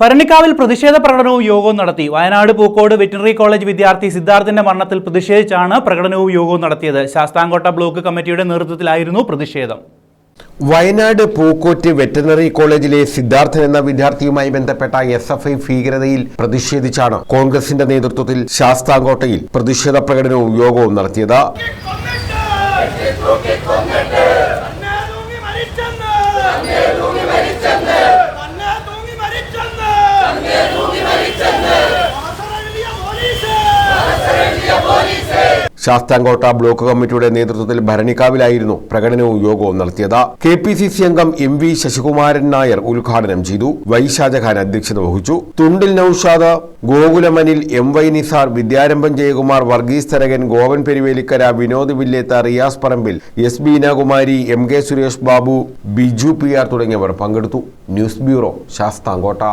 ഭരണിക്കാവിൽ പ്രതിഷേധ പ്രകടനവും യോഗവും നടത്തി. വയനാട് പൂക്കോട് വെറ്റിനറി കോളേജ് വിദ്യാർത്ഥി സിദ്ധാർത്ഥിന്റെ മരണത്തിൽ പ്രതിഷേധിച്ചാണ് പ്രകടനവും യോഗവും നടത്തിയത്. ശാസ്താംകോട്ട ബ്ലോക്ക് കമ്മിറ്റിയുടെ നേതൃത്വത്തിലായിരുന്നു പ്രതിഷേധം. വയനാട് പൂക്കോറ്റ് വെറ്ററിനറി കോളേജിലെ സിദ്ധാർത്ഥൻ എന്ന വിദ്യാർത്ഥിയുമായി ബന്ധപ്പെട്ട എസ് എഫ് ഐ ഭീകരതയിൽ പ്രതിഷേധിച്ചാണ് കോൺഗ്രസിന്റെ നേതൃത്വത്തിൽ ശാസ്താംകോട്ടയിൽ പ്രതിഷേധ പ്രകടനവും യോഗവും നടത്തിയത്. ശാസ്താംകോട്ട ബ്ലോക്ക് കമ്മിറ്റിയുടെ നേതൃത്വത്തിൽ ഭരണിക്കാവിലായിരുന്നു പ്രകടനവും യോഗവും നടത്തിയത്. കെ പി സി സി അംഗം എം വി ശശികുമാരൻ നായർ ഉദ്ഘാടനം ചെയ്തു. വൈ അധ്യക്ഷത വഹിച്ചു. തുണ്ടിൽ നൌഷാദ് ഗോകുലമനിൽ M Y Nisar Vidyarambham Jayakumar Varghese Tharakan Goan Peruvelikkara Vinod വില്ലേത്ത Riyas Parambil S Beenakumari M K Suresh Babu Biju P R തുടങ്ങിയവർ പങ്കെടുത്തു. News bureau Sasthamkotta.